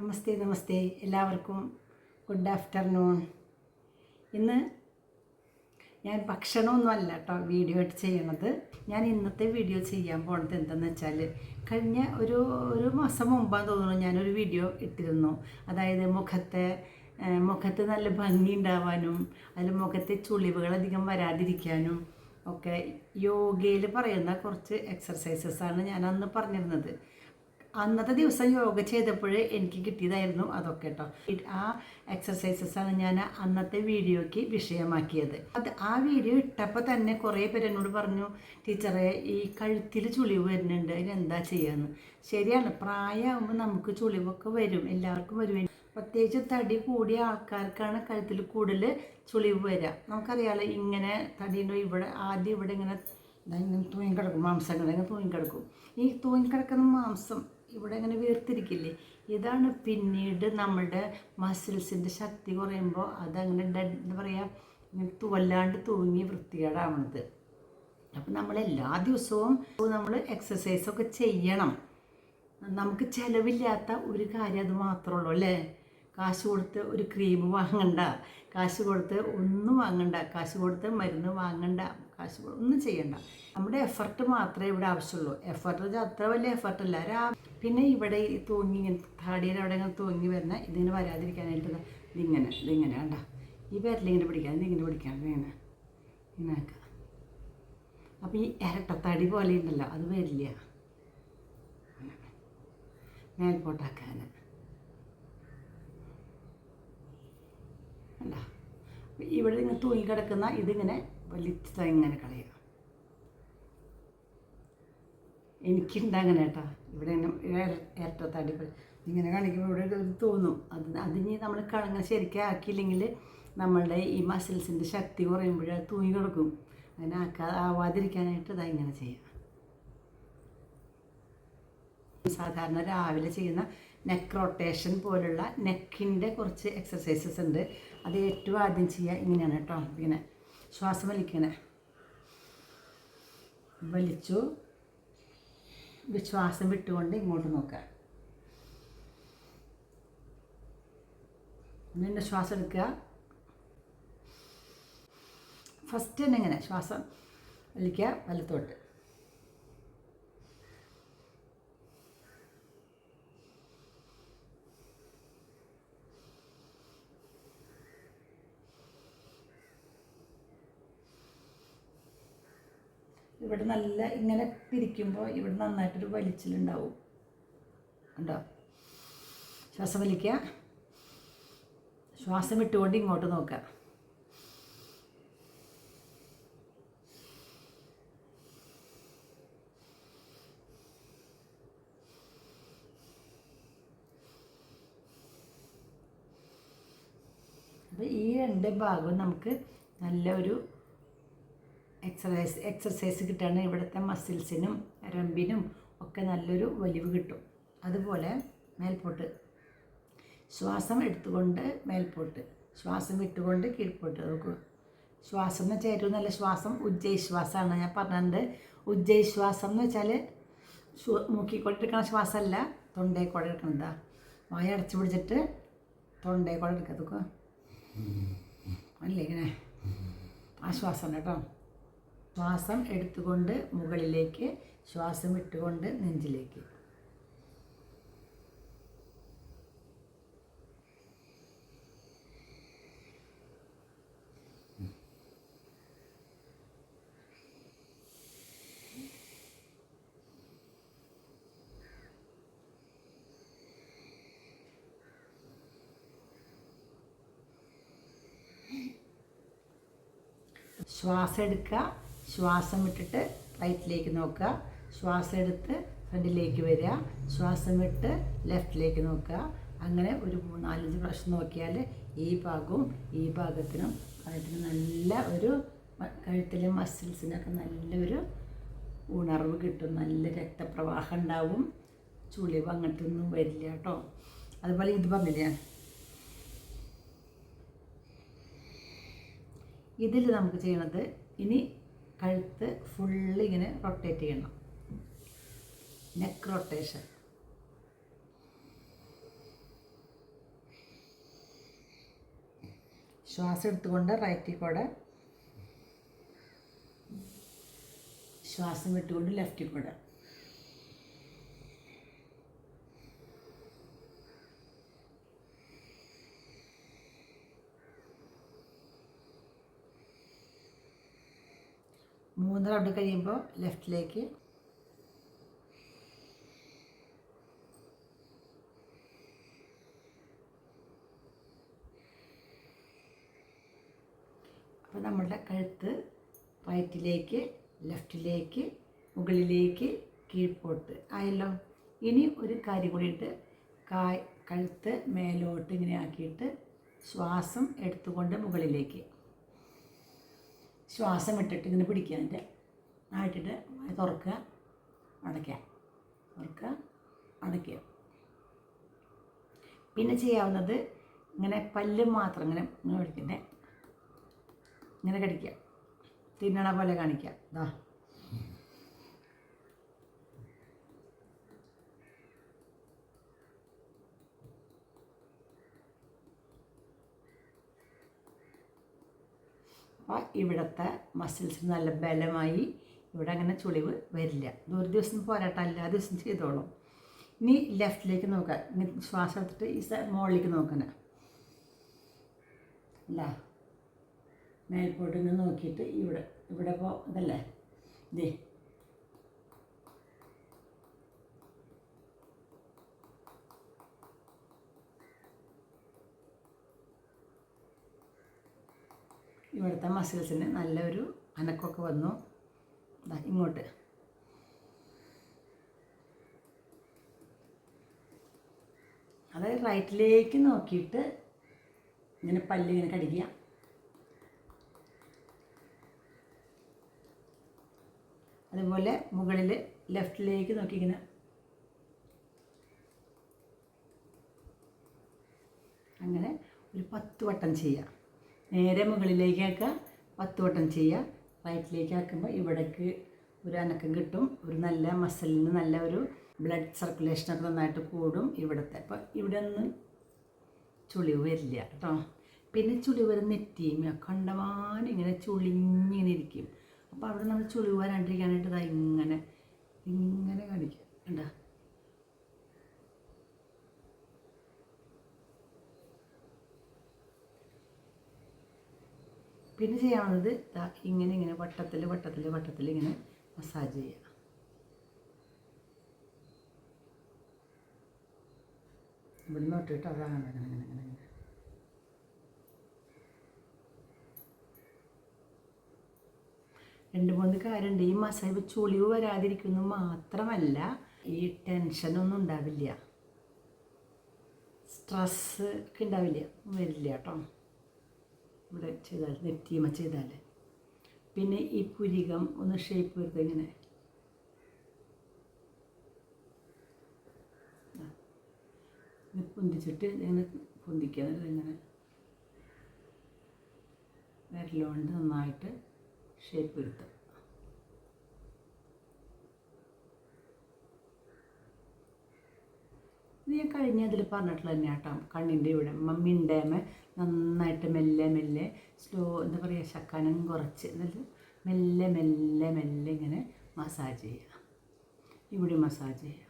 നമസ്തേ നമസ്തേ. എല്ലാവർക്കും good afternoon ഇന്ന് ഞാൻ ഭക്ഷണമൊന്നും അല്ല കേട്ടോ വീഡിയോ ആയിട്ട് ചെയ്യണത്. ഞാൻ ഇന്നത്തെ വീഡിയോ ചെയ്യാൻ പോണത് എന്തെന്ന് വെച്ചാൽ കഴിഞ്ഞ ഒരു ഒരു മാസം മുമ്പാന്ന് തോന്നുന്നു ഞാനൊരു വീഡിയോ ഇട്ടിരുന്നു. അതായത് മുഖത്തെ മുഖത്ത് നല്ല ഭംഗി ഉണ്ടാവാനും അതിൽ മുഖത്തെ ചുളിവുകളധികം വരാതിരിക്കാനും ഒക്കെ യോഗയിൽ പറയുന്ന കുറച്ച് എക്സർസൈസസ് ആണ് ഞാൻ അന്ന് പറഞ്ഞിരുന്നത്. അന്നത്തെ ദിവസം യോഗ ചെയ്തപ്പോൾ എനിക്ക് കിട്ടിയതായിരുന്നു അതൊക്കെ കേട്ടോ ആ എക്സസൈസസാണ് ഞാൻ അന്നത്തെ വീഡിയോയ്ക്ക് വിഷയമാക്കിയത്. അത് ആ വീഡിയോ ഇട്ടപ്പോൾ തന്നെ കുറേ പേര് എന്നോട് പറഞ്ഞു ടീച്ചറെ ഈ കഴുത്തിൽ ചുളിവ് വരുന്നുണ്ട്. അതിനെന്താ ചെയ്യാന്ന്? ശരിയാണ്. പ്രായമാകുമ്പോൾ നമുക്ക് ചുളിവൊക്കെ വരും. എല്ലാവർക്കും വരും. പ്രത്യേകിച്ച് തടി കൂടിയ ആൾക്കാർക്കാണ് കഴുത്തിൽ കൂടുതൽ ചുളിവ് വരിക നമുക്കറിയാലോ ഇങ്ങനെ തടിയുണ്ടോ? ഇവിടെ ആദ്യം ഇവിടെ ഇങ്ങനെ ഇങ്ങനെ തൂങ്ങിക്കിടക്കും. മാംസങ്ങൾ ഇങ്ങനെ തൂങ്ങിക്കിടക്കും. ഈ തൂങ്ങിക്കിടക്കുന്ന മാംസം ഇവിടെ ഇങ്ങനെ വീർത്തിരിക്കില്ലേ? ഇതാണ് പിന്നീട് നമ്മുടെ മസിൽസിന്റെ ശക്തി കുറയുമ്പോൾ അതങ്ങനെ ഡെഡ് എന്താ പറയുക തുവല്ലാണ്ട് തൂങ്ങി വൃത്തികേടാവണത്. അപ്പം നമ്മൾ എല്ലാ ദിവസവും നമ്മൾ എക്സസൈസൊക്കെ ചെയ്യണം. നമുക്ക് ചിലവില്ലാത്ത ഒരു കാര്യം അത് മാത്രമേ ഉള്ളൂ അല്ലേ? കാശ് കൊടുത്ത് ഒരു ക്രീം വാങ്ങണ്ട കാശ് കൊടുത്ത് ഒന്നും വാങ്ങണ്ട കാശ് കൊടുത്ത് മരുന്ന് വാങ്ങണ്ട കാശ് ഒന്നും ചെയ്യണ്ട. നമ്മുടെ എഫർട്ട് മാത്രമേ ഇവിടെ ആവശ്യമുള്ളൂ എഫർട്ട് അത്ര വലിയ എഫർട്ടല്ല രാ പിന്നെ ഇവിടെ ഈ തൂങ്ങി ഇങ്ങനെ താടിയുടെ അവിടെ ഇങ്ങനെ തൂങ്ങി വരുന്ന ഇതിങ്ങനെ വരാതിരിക്കാനായിട്ട് ഇതിങ്ങനെ ഇതിങ്ങനെ കണ്ട? ഈ വിരലിങ്ങനെ പിടിക്കാൻ ഇതിങ്ങനെ പിടിക്കാൻ ഇങ്ങനെ ഇങ്ങനെ ആക്കുക അപ്പോൾ ഈ ഇരട്ടത്താടി പോലെ ഉണ്ടല്ലോ അത് വരില്ല. മേൽപോട്ടാക്കാൻ ഇവിടെ ഇങ്ങനെ തൂങ്ങി കിടക്കുന്ന ഇതിങ്ങനെ വലിച്ച ഇങ്ങനെ കളയുക. എനിക്കുണ്ട് അങ്ങനെ കേട്ടാ. ഇവിടെ ഇരട്ടത്തടി പോലെ ഇങ്ങനെ കാണിക്കുമ്പോൾ ഇവിടെ തോന്നും. അത് അതിന് നമ്മൾ കടങ്ങ ശരിക്കും ആക്കിയില്ലെങ്കിൽ നമ്മളുടെ ഈ മസിൽസിന്റെ ശക്തി കുറയുമ്പോഴേ തൂങ്ങി കിടക്കും. അങ്ങനെ ആക്കാ ആവാതിരിക്കാനായിട്ട് ഇതാ ഇങ്ങനെ ചെയ്യാം. സാധാരണ രാവിലെ ചെയ്യുന്ന നെക്ക് റൊട്ടേഷൻ പോലുള്ള നെക്കിന്റെ കുറച്ച് എക്സസൈസസ് ഉണ്ട്. അത് ഏറ്റവും ആദ്യം ചെയ്യുക ഇങ്ങനെയാണ് കേട്ടോ. ഇങ്ങനെ ശ്വാസം വലിക്കണേ. വലിച്ചു. ശ്വാസം വിട്ടുകൊണ്ട് ഇങ്ങോട്ട് നോക്കുക. എന്നിട്ട് ശ്വാസം എടുക്കുക. ഫസ്റ്റ് തന്നെ ഇങ്ങനെ ശ്വാസം വലിക്കുക വലത്തോട്ട്. ഇവിടെ നല്ല ഇങ്ങനെ തിരിക്കുമ്പോൾ ഇവിടെ നന്നായിട്ടൊരു വലിച്ചിലുണ്ടാവും. ഉണ്ടോ ശ്വാസം വലിക്കുക. ശ്വാസം വിട്ടുകൊണ്ട് ഇങ്ങോട്ട് നോക്കുക. അപ്പോൾ ഈ രണ്ട് ഭാഗവും നമുക്ക് നല്ല ഒരു എക്സസൈസ് എക്സസൈസ് കിട്ടുകയാണ് ഇവിടുത്തെ മസിൽസിനും രമ്പിനും ഒക്കെ നല്ലൊരു വലിവ് കിട്ടും. അതുപോലെ മേൽപോട്ട്. ശ്വാസം എടുത്തുകൊണ്ട് മേൽപോട്ട്. ശ്വാസം വിട്ടുകൊണ്ട് കീഴ്പോട്ട്. നോക്കൂ. ശ്വാസം എന്ന് വെച്ചാൽ ഏറ്റവും നല്ല ശ്വാസം ഉജ്ജയിശ്വാസമാണ്. ഞാൻ പറഞ്ഞിട്ടുണ്ട് ഉജ്ജയിശ്വാസം എന്ന് വെച്ചാൽ മൂക്കിക്കൂടെ ശ്വാസമല്ല തൊണ്ടയിൽ കൂടെ എടുക്കണതാ വായ അടച്ചു പിടിച്ചിട്ട് തൊണ്ടയിൽ കൂടെ എടുക്കുക അതൊക്കെ അല്ലേ ഇങ്ങനെ? ആ ശ്വാസം കേട്ടോ. ശ്വാസം എടുത്തുകൊണ്ട് മുകളിലേക്ക് ശ്വാസം വിട്ടുകൊണ്ട് നെഞ്ചിലേക്ക്. ശ്വാസം എടുക്കുക. ശ്വാസം വിട്ടിട്ട് റൈറ്റിലേക്ക് നോക്കുക. ശ്വാസം എടുത്ത് ഫ്രണ്ടിലേക്ക് വരിക. ശ്വാസം വിട്ട് ലെഫ്റ്റിലേക്ക് നോക്കുക. അങ്ങനെ ഒരു നാലഞ്ച് പ്രാവശ്യം നോക്കിയാൽ ഈ ഭാഗവും ഈ ഭാഗത്തിനും കഴുത്തിന് നല്ല ഒരു കഴുത്തിലെ മസിൽസിനൊക്കെ നല്ലൊരു ഉണർവ് കിട്ടും. നല്ല രക്തപ്രവാഹം ഉണ്ടാവും. ചുളിവ് അങ്ങനത്തെ ഒന്നും വരില്ല കേട്ടോ. അതുപോലെ ഇത് പറഞ്ഞില്ലേ? ഇതിൽ നമുക്ക് ചെയ്യണത് ഇനി കഴുത്ത് ഫുള്ള് ഇങ്ങനെ റൊട്ടേറ്റ് ചെയ്യണം. നെക്ക് റൊട്ടേഷൻ ശ്വാസം എടുത്തുകൊണ്ട് റൈറ്റിൽ കൂടെ ശ്വാസം വിട്ടുകൊണ്ട് ലെഫ്റ്റിൽ കൂടെ. റൗണ്ട് കഴിയുമ്പോൾ ലെഫ്റ്റിലേക്ക്. അപ്പോൾ നമ്മളുടെ കഴുത്ത് റൈറ്റിലേക്ക് ലെഫ്റ്റിലേക്ക് മുകളിലേക്ക് കീഴ്പോട്ട്. ആയല്ലോ? ഇനി ഒരു കാര്യം കൂടിയിട്ട് കായ് കഴുത്ത് മേലോട്ട് ഇങ്ങനെ ആക്കിയിട്ട് ശ്വാസം എടുത്തുകൊണ്ട് മുകളിലേക്ക്. ശ്വാസം ഇട്ടിട്ട് ഇങ്ങനെ പിടിക്കുക അതിന്റെ. ആയിട്ടിട്ട് തുറക്കുക. അടയ്ക്കുക. തുറക്കുക. അടയ്ക്കുക. പിന്നെ ചെയ്യാവുന്നത് ഇങ്ങനെ പല്ല് മാത്രം ഇങ്ങനെ പിടിക്കണ്ടേ ഇങ്ങനെ കടിക്കുക. തിന്നണ പോലെ കാണിക്കുക. ഇതാ അപ്പോൾ ഇവിടുത്തെ മസിൽസ് നല്ല ബലമായി ഇവിടെ അങ്ങനെ ചുളിവ് വരില്ല. ഇത് ഒരു ദിവസം പോരാട്ടം എല്ലാ ദിവസം ചെയ്തോളും. ഇനി ലെഫ്റ്റിലേക്ക് നോക്കുക. ഇങ്ങനെ ശ്വാസം എടുത്തിട്ട് ഈ മുകളിലേക്ക് നോക്കണം. അല്ല? മേൽപോട്ട് ഇങ്ങനെ നോക്കിയിട്ട് ഇവിടെ ഇവിടെ ഇപ്പോൾ ഇതല്ലേ? ഇതേ ഇവിടുത്തെ മസിൽസിന് നല്ലൊരു അനക്കൊക്കെ വന്നു. ഇങ്ങോട്ട്. അതായത് റൈറ്റിലേക്ക് നോക്കിയിട്ട് ഇങ്ങനെ പല്ല് ഇങ്ങനെ കടിക്കുക. അതുപോലെ മുകളിൽ ലെഫ്റ്റിലേക്ക് നോക്കി ഇങ്ങനെ അങ്ങനെ ഒരു പത്ത് വട്ടം ചെയ്യുക. നേരെ മുകളിലേക്കൊക്കെ പത്ത് വട്ടം ചെയ്യുക. റൈറ്റിലേക്ക് ആക്കുമ്പോൾ ഇവിടേക്ക് ഒരു അനക്കം കിട്ടും. ഒരു നല്ല മസിലിന് നല്ല ഒരു ബ്ലഡ് സർക്കുലേഷനൊക്കെ നന്നായിട്ട് കൂടും ഇവിടുത്തെ. അപ്പോൾ ഇവിടെ നിന്ന് ചുളിവ് വരില്ല കേട്ടോ. പിന്നെ ചുളിവ് വരും നെറ്റിയും കണ്ടമാനം ഇങ്ങനെ ചുളിഞ്ഞിങ്ങനെ ഇരിക്കും. അപ്പോൾ അവിടെ നമ്മൾ ചുളിവ് വരാണ്ടിരിക്കാനായിട്ട് ഇതാ ഇങ്ങനെ ഇങ്ങനെ കാണിക്കുക കണ്ടോ? പിന്നെ ചെയ്യാവുന്നത് ഇതാ ഇങ്ങനെ ഇങ്ങനെ വട്ടത്തിൽ വട്ടത്തിൽ വട്ടത്തിൽ ഇങ്ങനെ മസാജ് ചെയ്യുക ഇവിടുന്ന് തൊട്ടിട്ട് അതാണ് അങ്ങനെ അങ്ങനെ രണ്ട് മൂന്ന് കാര്യമുണ്ട് ഈ മസാജ് ചുളിവ് വരാതിരിക്കുന്നു മാത്രമല്ല ഈ ടെൻഷനൊന്നും ഉണ്ടാവില്ല. സ്ട്രെസ് ഒക്കെ ഉണ്ടാവില്ല. വരില്ല കേട്ടോ. ഇവിടെ ചെയ്താൽ നെറ്റിയമ ചെയ്താൽ പിന്നെ ഈ പുരികം ഒന്ന് ഷേപ്പ് വരുന്നത് ഇങ്ങനെ. പൊന്തിച്ചിട്ട് ഇങ്ങനെ പൊന്തിക്കുക ഇങ്ങനെ. വിരലുകൊണ്ട് നന്നായിട്ട് ഷേപ്പ് വരുത്തുക ഇത് കഴിഞ്ഞ അതിൽ പറഞ്ഞിട്ടുള്ള തന്നെ കേട്ടോ കണ്ണിന്റെ ഇവിടെ. മിണ്ടേമ നന്നായിട്ട് മെല്ലെ മെല്ലെ സ്ലോ എന്താ പറയുക ശക്കാനം കുറച്ച്. എന്നിട്ട് മെല്ലെ മെല്ലെ മെല്ലെ ഇങ്ങനെ മസാജ് ചെയ്യുക ഇവിടെ മസാജ് ചെയ്യുക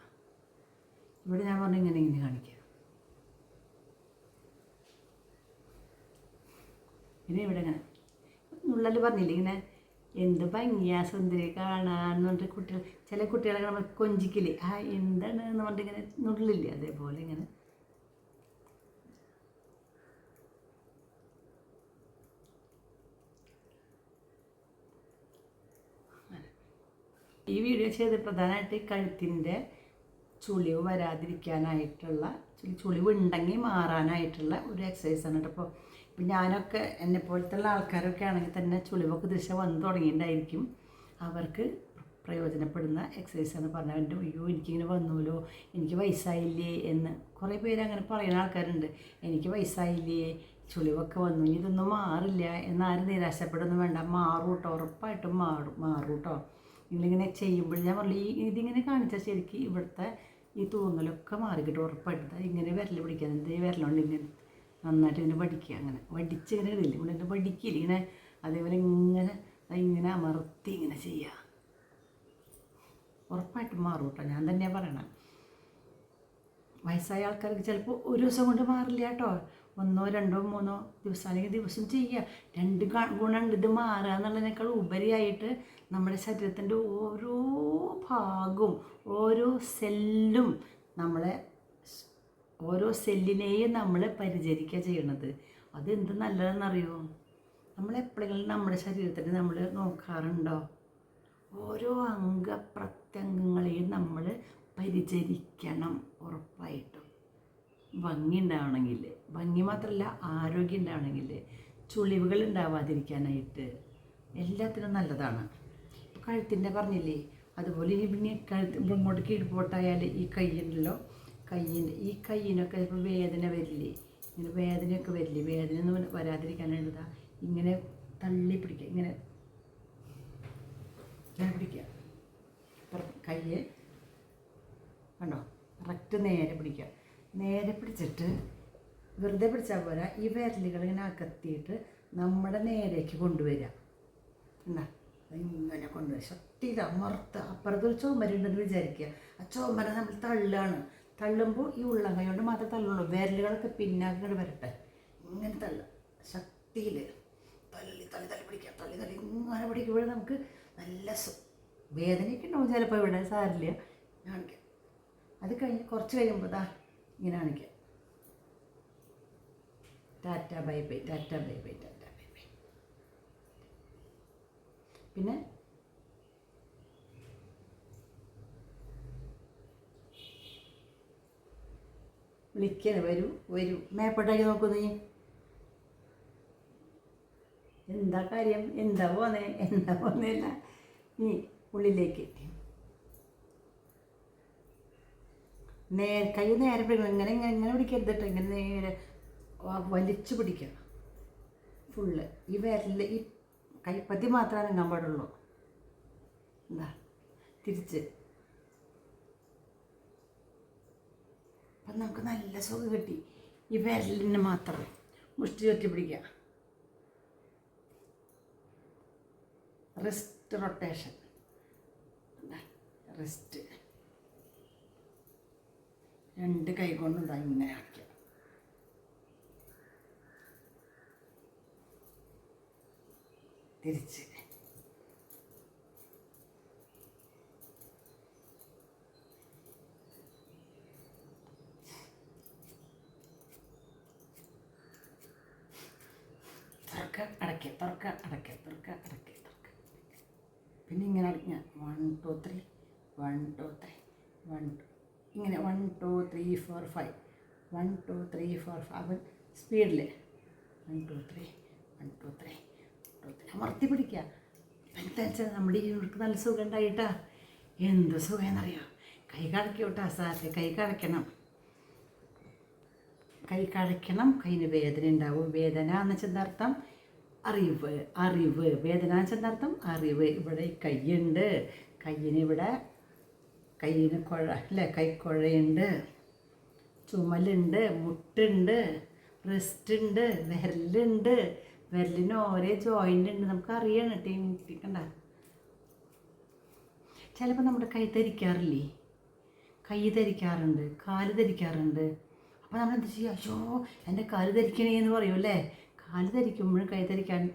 ഇവിടെ ഞാൻ പറഞ്ഞു ഇങ്ങനെ ഇങ്ങനെ കാണിക്കുക പിന്നെ ഇവിടെ ഇങ്ങനെ. നുള്ളൽ പറഞ്ഞില്ലേ ഇങ്ങനെ എന്ത് ഭംഗിയാ സുന്ദരി കാണാന്ന് പറഞ്ഞിട്ട് കുട്ടികൾ ചില കുട്ടികളെ നമ്മൾ കൊഞ്ചിക്കില്ലേ? ആ എന്താണ് എന്ന് പറഞ്ഞിട്ട് ഇങ്ങനെ നുള്ളില്ലേ? അതേപോലെ ഇങ്ങനെ. ഈ വീഡിയോ ചെയ്ത് പ്രധാനമായിട്ട് കഴുത്തിന്റെ ചുളിവ് വരാതിരിക്കാനായിട്ടുള്ള ചുളി ചുളിവ് ഉണ്ടെങ്കിൽ മാറാനായിട്ടുള്ള ഒരു എക്സസൈസാണ് കേട്ടോ. അപ്പോൾ ഞാനൊക്കെ എന്നെ പോലത്തുള്ള ആൾക്കാരൊക്കെ ആണെങ്കിൽ തന്നെ ചുളിവൊക്കെ ദിശ വന്നു തുടങ്ങിയിട്ടുണ്ടായിരിക്കും. അവർക്ക് പ്രയോജനപ്പെടുന്ന എക്സസൈസ് എന്ന് പറഞ്ഞാൽ എന്റെ അയ്യോ എനിക്കിങ്ങനെ വന്നുല്ലോ എനിക്ക് വയസ്സായില്ലേ? എന്ന് കുറേ പേര് അങ്ങനെ പറയുന്ന ആൾക്കാരുണ്ട്. എനിക്ക് വയസ്സായില്ലേ? ചുളിവൊക്കെ വന്നു. ഇനി ഇതൊന്നും മാറില്ല. എന്നാരും നിരാശപ്പെടുന്നു വേണ്ട. മാറും കേട്ടോ ഉറപ്പായിട്ടും മാറും. മാറും കേട്ടോ നിങ്ങളിങ്ങനെ ചെയ്യുമ്പോൾ ഞാൻ പറഞ്ഞു ഈ ഇതിങ്ങനെ കാണിച്ചാൽ ശരിക്കും ഇവിടുത്തെ ഈ തൂങ്ങലൊക്കെ മാറി ഉറപ്പായിട്ട്. ഇങ്ങനെ വിരൽ പിടിക്കാൻ എന്തേ വിരലുണ്ട് ഇങ്ങനെ? നന്നായിട്ട് ഇങ്ങനെ വടിക്കുക അങ്ങനെ. വടിച്ച് ഇങ്ങനെ ഇടില്ല ഇവിടെ വടിക്കില്ല ഇങ്ങനെ അതേപോലെ ഇങ്ങനെ ഇങ്ങനെ അമർത്തി ഇങ്ങനെ ചെയ്യുക ഉറപ്പായിട്ടും മാറും കേട്ടോ ഞാൻ തന്നെയാണ് പറയണത് വയസ്സായ ആൾക്കാർക്ക് ചിലപ്പോൾ ഒരു ദിവസം കൊണ്ട് മാറില്ല കേട്ടോ ഒന്നോ രണ്ടോ മൂന്നോ ദിവസം അല്ലെങ്കിൽ ദിവസം ചെയ്യുക രണ്ട് ഗുണമുണ്ട് ഇത് മാറുക എന്നുള്ളതിനേക്കാൾ ഉപരിയായിട്ട് നമ്മുടെ ശരീരത്തിന്റെ ഓരോ ഭാഗവും ഓരോ സെല്ലും നമ്മളെ ഓരോ സെല്ലിനെയും നമ്മൾ പരിചരിക്കുക ചെയ്യണത്. അത് എന്ത് നല്ലതെന്നറിയോ? നമ്മൾ എപ്പോഴെങ്കിലും നമ്മുടെ ശരീരത്തിന് നമ്മൾ നോക്കാറുണ്ടോ? ഓരോ അംഗപ്രത്യംഗങ്ങളെയും നമ്മൾ പരിചരിക്കണം ഉറപ്പായിട്ടും. ഭംഗി ഉണ്ടാവണമെങ്കിൽ ഭംഗി മാത്രമല്ല ആരോഗ്യം ഉണ്ടാവണമെങ്കിൽ ചുളിവുകൾ ഉണ്ടാവാതിരിക്കാനായിട്ട് എല്ലാത്തിനും നല്ലതാണ്. ഇപ്പോൾ കഴുത്തിന്റെ പറഞ്ഞില്ലേ? അതുപോലെ ഇനി പിന്നെ കഴുത്ത് ഇങ്ങോട്ട് കീഴ്പോട്ടായാൽ ഈ കയ്യുണ്ടല്ലോ കയ്യിന്റെ ഈ കയ്യിനൊക്കെ ഇപ്പോൾ വേദന വരില്ലേ? ഇങ്ങനെ വേദനയൊക്കെ വരില്ലേ? വേദന ഒന്നും വരാതിരിക്കാനുള്ളതാ. ഇങ്ങനെ തള്ളി പിടിക്കുക ഇങ്ങനെ ഇങ്ങനെ പിടിക്കുക കയ്യെ കണ്ടോ? കറക്റ്റ് നേരെ പിടിക്കുക നേരെ പിടിച്ചിട്ട് വെറുതെ പിടിച്ചാൽ പോരാ. ഈ വിരലുകൾ ഇങ്ങനെ അകത്തിയിട്ട് നമ്മുടെ നേരേക്ക് കൊണ്ടുവരിക. എന്നാ ഇങ്ങനെ കൊണ്ടുവരിക. ശക്തിയിൽ അമർത്ത്. അപ്പുറത്തൊരു ചുമരുണ്ടെന്ന് വിചാരിക്കുക. ആ ചുമര നമ്മൾ തള്ളുകയാണ് തള്ളുമ്പോൾ ഈ ഉള്ളം കൈ കൊണ്ട് മാത്രമേ തള്ളുള്ളൂ. വിരലുകളൊക്കെ പിന്നാക്കി വരട്ടെ. ഇങ്ങനെ തള്ള. ശക്തിയിൽ തള്ളി തള്ളി തള്ളി പിടിക്കുക തള്ളി തള്ളി ഇങ്ങനെ പിടിക്കുമ്പോൾ നമുക്ക് നല്ല വേദനയൊക്കെ ഉണ്ടാവും ചിലപ്പോൾ ഇവിടെ സാരില്ല കാണിക്കാം. അത് കഴിഞ്ഞ് കുറച്ച് കഴിയുമ്പോൾ ദാ ഇങ്ങനെ കാണിക്കാം. Tata bye bye tata bye bye tata bye bye. പിന്നെ വിളിക്കണേ വരൂ വരൂ. മേപ്പോട്ടേക്ക് നോക്കൂ നീ. എന്താ കാര്യം? എന്താ പോന്നേ? എന്താ പോന്നേല്ല. നീ ഉള്ളിലേക്ക്. നേരെ കൈ നേരെ പിടിക്കണം. ഇങ്ങനെ ഇങ്ങനെ ഇങ്ങനെ പിടിക്കരുത് ഇങ്ങനെ നേരെ വലിച്ചു പിടിക്കുക. ഫുള്ള്. ഈ വിരലിൽ ഈ കൈപ്പത്തി മാത്രമേ അനങ്ങാൻ പാടുള്ളൂ. എന്താ തിരിച്ച്. അപ്പം നമുക്ക് നല്ല സുഖം കിട്ടി. ഈ വിരലിന് മാത്രം മുഷ്ടി ചുറ്റി പിടിക്കുക. റിസ്റ്റ് റൊട്ടേഷൻ റിസ്റ്റ് രണ്ട് കൈ കൊണ്ട് ഇങ്ങനെ ആക്കുക തിരിച്ച്. തുറക്ക അടയ്ക്കുക തുറക്ക അടയ്ക്കുക തുറക്ക അടയ്ക്കുക തുറക്ക. പിന്നെ ഇങ്ങനെ അടയ്ക്കുക one two three one two three one ഇങ്ങനെ one two three four five one two three four five അവൻ സ്പീഡിൽ one two three one two three two three അമർത്തി പിടിക്കുക. എന്താ വെച്ചാൽ നമ്മുടെ ഈ ഉടുക്ക് നല്ല സുഖം ഉണ്ടായിട്ടാ. എന്ത് സുഖമെന്നറിയോ കൈ കടക്കോട്ടാ സാറിന് കൈ കടക്കണം കൈ കഴക്കണം കൈന് വേദന ഉണ്ടാവും. വേദന എന്ന് വെച്ചെന്തർത്ഥം അറിവ് അറിവ്. വേദന എന്ന് അറിവ്. ഇവിടെ ഈ കയ്യുണ്ട്. കയ്യിന് കുഴ അല്ലേ? കൈക്കുഴയുണ്ട് ചുമലുണ്ട്. മുട്ടുണ്ട്. റിസ്റ്റ് ഉണ്ട് വിരലുണ്ട്. വിരലിന് ഓരോ ജോയിന്റ് ഉണ്ട്. നമുക്ക് അറിയണം. ടീം കണ്ട? ചിലപ്പോൾ നമ്മുടെ കൈ ധരിക്കാറില്ലേ? കൈ ധരിക്കാറുണ്ട്. കാൽ ധരിക്കാറുണ്ട്. അപ്പോൾ നമ്മൾ എന്ത് ചെയ്യുക അയ്യോ എന്റെ കാൽ ധരിക്കണേ എന്ന് പറയും അല്ലേ? കാൽ ധരിക്കുമ്പോഴും കൈ ധരിക്കാൻ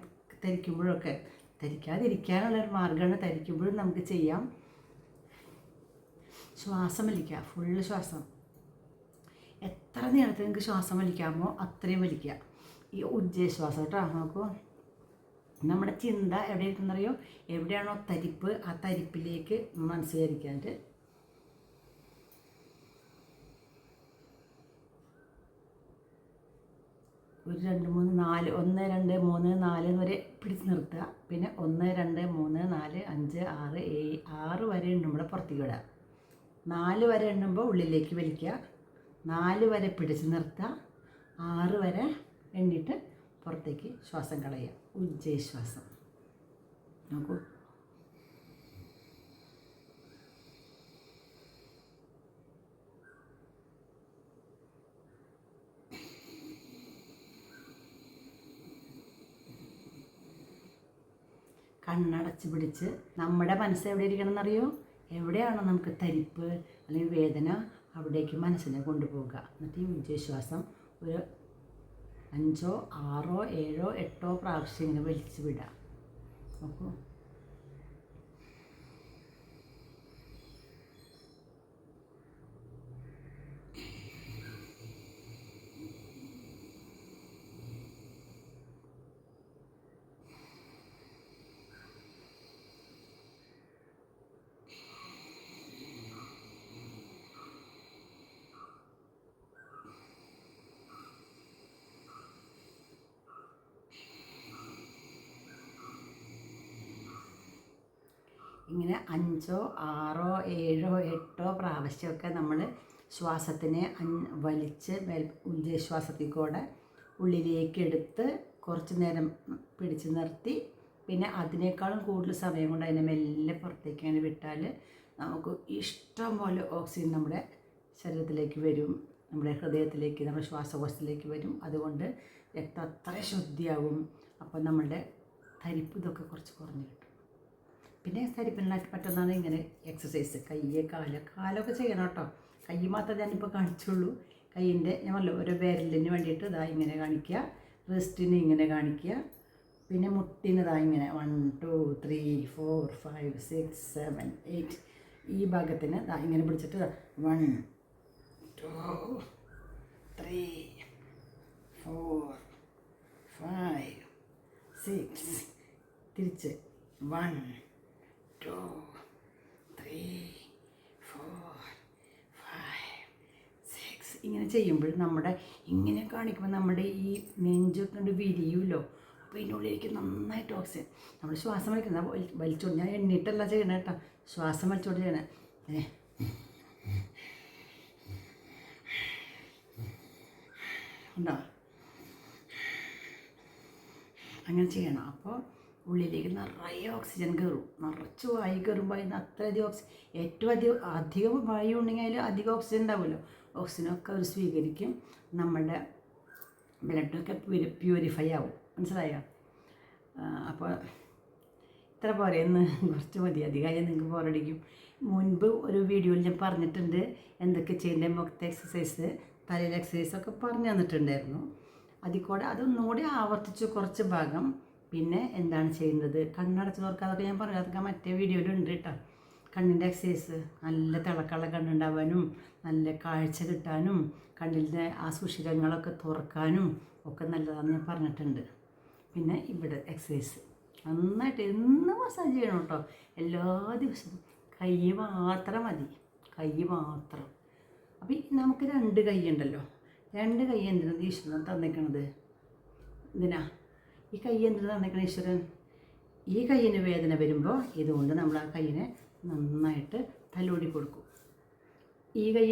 ധരിക്കുമ്പോഴൊക്കെ ധരിക്കാതിരിക്കാനുള്ള ഒരു മാർഗമാണ് ധരിക്കുമ്പോഴും നമുക്ക് ചെയ്യാം. ശ്വാസം വലിക്കുക ഫുള്ള് ശ്വാസം. എത്ര നേരത്തെ നിങ്ങൾക്ക് ശ്വാസം വലിക്കാമോ അത്രയും വലിക്കുക. ഈ ഉജ്ജയശ്വാസം കേട്ടോ നോക്കൂ. നമ്മുടെ ചിന്ത എവിടെ ഇരിക്കുന്നറിയോ എവിടെയാണോ തരിപ്പ്? ആ തരിപ്പിലേക്ക് മനസ്സ് ഒരു രണ്ട് മൂന്ന് നാല് ഒന്ന് രണ്ട് മൂന്ന് നാല് വരെ പിടിച്ച് നിർത്തുക. പിന്നെ ഒന്ന് രണ്ട് മൂന്ന് നാല് അഞ്ച് ആറ് ഏഴ് ആറ് വരെ എണ്ണുമ്പോൾ പുറത്തേക്ക് വിടുക നാല് വരെ എണ്ണുമ്പോൾ ഉള്ളിലേക്ക് വലിക്കുക. നാല് വരെ പിടിച്ച് നിർത്തുക. ആറ് വരെ എണ്ണിട്ട് പുറത്തേക്ക് ശ്വാസം കളയുക. ഉജ്ജയശ്വാസം നോക്കൂ. കണ്ണടച്ച് പിടിച്ച് നമ്മുടെ മനസ്സ് എവിടെ ഇരിക്കണം എന്നറിയോ എവിടെയാണോ നമുക്ക് തരിപ്പ് അല്ലെങ്കിൽ വേദന അവിടേക്ക് മനസ്സിനെ കൊണ്ടുപോകുക എന്നിട്ട് ഈ ഉജ്ജശ്വാസം ഒരു അഞ്ചോ ആറോ ഏഴോ എട്ടോ പ്രാവശ്യം ഇങ്ങനെ വലിച്ചു വിടുക. നോക്കൂ. ഇങ്ങനെ അഞ്ചോ ആറോ ഏഴോ എട്ടോ പ്രാവശ്യമൊക്കെ നമ്മൾ ശ്വാസത്തിനെ വലിച്ച് മേൽ ഉജ്ജശ്വാസത്തിൽ കൂടെ ഉള്ളിലേക്ക് എടുത്ത് കുറച്ച് നേരം പിടിച്ചു നിർത്തി. പിന്നെ അതിനേക്കാളും കൂടുതൽ സമയം കൊണ്ട് അതിനെ മെല്ലെ പുറത്തേക്കാണ് വിട്ടാൽ നമുക്ക് ഇഷ്ടം പോലെ ഓക്സിജൻ നമ്മുടെ ശരീരത്തിലേക്ക് വരും. നമ്മുടെ ഹൃദയത്തിലേക്ക് നമ്മുടെ ശ്വാസകോശത്തിലേക്ക് വരും. അതുകൊണ്ട് രക്തം അത്ര ശുദ്ധിയാവും. അപ്പോൾ നമ്മളുടെ തരിപ്പ് ഇതൊക്കെ കുറച്ച് കുറഞ്ഞു കിട്ടും. പിന്നെ തരിപ്പിനാക്കി പറ്റുന്നതാണ് ഇങ്ങനെ എക്സസൈസ് കയ്യെ കാൽ കാലൊക്കെ ചെയ്യണം കേട്ടോ. കൈ മാത്രമേ ഞാനിപ്പോൾ കാണിച്ചുള്ളൂ. കൈയിന്റെ ഞാൻ പറഞ്ഞു ഓരോ വിരലിന് വേണ്ടിയിട്ട് ഇതാ ഇങ്ങനെ കാണിക്കുക. റിസ്റ്റിന് ഇങ്ങനെ കാണിക്കുക. പിന്നെ മുട്ടിന് ഇതാ ഇങ്ങനെ one two three four five six seven eight ഈ ഭാഗത്തിന് ഇതാ ഇങ്ങനെ പിടിച്ചിട്ട് one two three four five six തിരിച്ച് one two three four five six ഇങ്ങനെ ചെയ്യുമ്പോൾ നമ്മുടെ ഇങ്ങനെ കാണിക്കുമ്പോൾ നമ്മുടെ ഈ നെഞ്ചൊക്കെ കണ്ട് വിരിയുമല്ലോ അപ്പോൾ ഇതിനുള്ളിലേക്ക് നന്നായിട്ട് ഓക്സിജൻ. നമ്മൾ ശ്വാസം വലിക്കുന്ന വലിച്ചോണ്ട് ഞാൻ എണ്ണിട്ടല്ല ചെയ്യണേ കേട്ടോ. ശ്വാസം വലിച്ചോണ്ട് ചെയ്യണേ. ഉണ്ടോ? അങ്ങനെ ചെയ്യണം. അപ്പോൾ ഉള്ളിലേക്ക് നിറയെ ഓക്സിജൻ കയറും നിറച്ച് വായു കയറുമ്പോൾ അതിന് അത്രയധികം ഓക്സിജൻ ഏറ്റവും അധികം അധികം വായു ഉണ്ടെങ്കിൽ അതിൽ അധികം ഓക്സിജൻ ഉണ്ടാവുമല്ലോ. ഓക്സിജനൊക്കെ അവർ സ്വീകരിക്കും. നമ്മുടെ ബ്ലഡൊക്കെ പ്യൂരി പ്യൂരിഫൈ ആവും. മനസ്സിലായോ? അപ്പോൾ ഇത്ര പോരെ. കുറച്ച് മതി. അധികമായി നിങ്ങൾക്ക് ബോറടിക്കും മുൻപ് ഒരു വീഡിയോയിൽ ഞാൻ പറഞ്ഞിട്ടുണ്ട് എന്തൊക്കെ ചെയ്യേണ്ട മുഖത്തെ എക്സസൈസ് തലയിലെ എക്സസൈസ് ഒക്കെ പറഞ്ഞു തന്നിട്ടുണ്ടായിരുന്നു. അതിൽ കൂടെ അതൊന്നും കൂടി ആവർത്തിച്ച് കുറച്ച് ഭാഗം. പിന്നെ എന്താണ് ചെയ്യുന്നത് കണ്ണടച്ച് തുറക്കുക അതൊക്കെ ഞാൻ പറഞ്ഞു അതൊക്കെ മറ്റേ വീഡിയോയിലുണ്ട് കേട്ടോ. കണ്ണിന്റെ എക്സസൈസ് നല്ല തിളക്കമുള്ള കണ്ണുണ്ടാവാനും നല്ല കാഴ്ച കിട്ടാനും കണ്ണിന്റെ ആ സുഷിരങ്ങളൊക്കെ തുറക്കാനും ഒക്കെ നല്ലതാണെന്ന് ഞാൻ പറഞ്ഞിട്ടുണ്ട്. പിന്നെ ഇവിടെ എക്സസൈസ് നന്നായിട്ട് എന്നും മസാജ് ചെയ്യണം കേട്ടോ. എല്ലാ ദിവസവും. കൈ മാത്രം മതി. കൈ മാത്രം. അപ്പോൾ നമുക്ക് രണ്ട് കൈ ഉണ്ടല്ലോ. രണ്ട് കൈ എന്തിനാണ് ഈശ്വരൻ തന്നിക്കണത്? എന്തിനാ? ഈ കൈ എന്തിനാണ് തന്നിക്കണത് ഈശ്വരൻ? ഈ കൈയിന് വേദന വരുമ്പോൾ ഇതുകൊണ്ട് നമ്മൾ ആ കൈയിനെ നന്നായിട്ട് തലോടി കൊടുക്കും. ഈ കൈ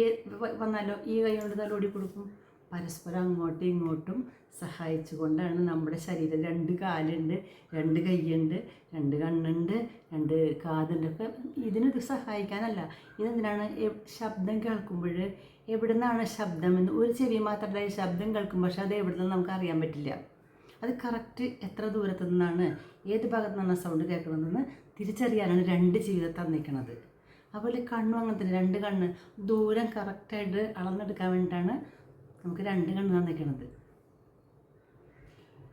വന്നാലോ? ഈ കൈ കൊണ്ട് തലോടി കൊടുക്കും. പരസ്പരം അങ്ങോട്ടും ഇങ്ങോട്ടും സഹായിച്ചുകൊണ്ടാണ് നമ്മുടെ ശരീരം. രണ്ട് കാലുണ്ട് രണ്ട് കൈയുണ്ട് രണ്ട് കണ്ണുണ്ട് രണ്ട് കാതുണ്ട്. ഒക്കെ ഇതിനത് സഹായിക്കാനല്ല. ഇതെന്തിനാണ്? ശബ്ദം കേൾക്കുമ്പോൾ എവിടെ നിന്നാണ് ശബ്ദം എന്ന്? ഒരു ചെവി മാത്രമല്ല ശബ്ദം കേൾക്കും പക്ഷേ അത് എവിടെ നിന്ന് നമുക്ക് അറിയാൻ പറ്റില്ല. അത് കറക്റ്റ് എത്ര ദൂരത്തു നിന്നാണ് ഏത് ഭാഗത്തു നിന്നാണ് സൗണ്ട് കേൾക്കണമെന്ന് തിരിച്ചറിയാനാണ് രണ്ട് ജീവിതം തന്നിരിക്കുന്നത് അതുപോലെ കണ്ണും അങ്ങനെ തന്നെ രണ്ട് കണ്ണ് ദൂരം കറക്റ്റായിട്ട് അളന്നെടുക്കാൻ വേണ്ടിയിട്ടാണ് നമുക്ക് രണ്ട് കണ്ണ് തന്നിരിക്കുന്നത്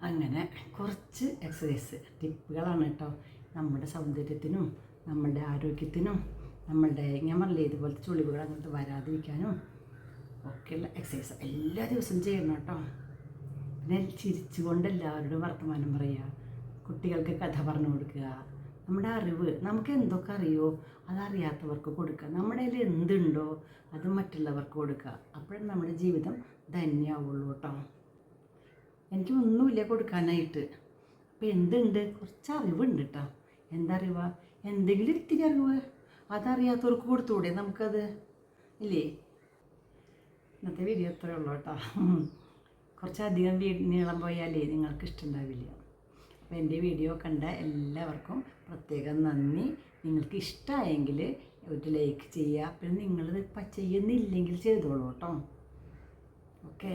അങ്ങനെ കുറച്ച് എക്സസൈസ് ടിപ്പുകളാണ് കേട്ടോ. നമ്മുടെ സൗന്ദര്യത്തിനും നമ്മളുടെ ആരോഗ്യത്തിനും നമ്മളുടെ ഞാൻ പറഞ്ഞില്ലേ ഇതുപോലത്തെ ചുളിവുകൾ അങ്ങോട്ട് വരാതിരിക്കാനും ഒക്കെയുള്ള എക്സസൈസ് എല്ലാ ദിവസവും ചെയ്യണം കേട്ടോ. പിന്നെ ചിരിച്ചുകൊണ്ട് എല്ലാവരോടും വർത്തമാനം പറയുക കുട്ടികൾക്ക് കഥ പറഞ്ഞു കൊടുക്കുക നമ്മുടെ അറിവ് നമുക്ക് എന്തൊക്കെ അറിയോ അതറിയാത്തവർക്ക് കൊടുക്കുക. നമ്മുടെ കയ്യിൽ എന്തുണ്ടോ അത് മറ്റുള്ളവർക്ക് കൊടുക്കുക. അപ്പോഴും നമ്മുടെ ജീവിതം ധന്യമാവുള്ളൂ കേട്ടോ. എനിക്ക് ഒന്നുമില്ല കൊടുക്കാനായിട്ട്. അപ്പോൾ എന്തുണ്ട്? കുറച്ച് അറിവുണ്ട് കേട്ടോ. എന്തറിവാ? എന്തെങ്കിലും ഇത്തിരി അറിവ് അതറിയാത്തവർക്ക് കൊടുത്തുകൂടെ നമുക്കത്? ഇല്ലേ? ഇന്നത്തെ വീഡിയോ അത്രേ ഉള്ളൂ കേട്ടോ. കുറച്ചധികം വീ നീളം പോയാലേ നിങ്ങൾക്ക് ഇഷ്ടമുണ്ടാവില്ല എന്റെ വീഡിയോ കണ്ട എല്ലാവർക്കും പ്രത്യേകം നന്ദി. നിങ്ങൾക്ക് ഇഷ്ടമായെങ്കിൽ ഒരു ലൈക്ക് ചെയ്യുക. പിന്നെ നിങ്ങളിത് ഇപ്പം ചെയ്യുന്നില്ലെങ്കിൽ ചെയ്തോളൂ കേട്ടോ. ഓക്കെ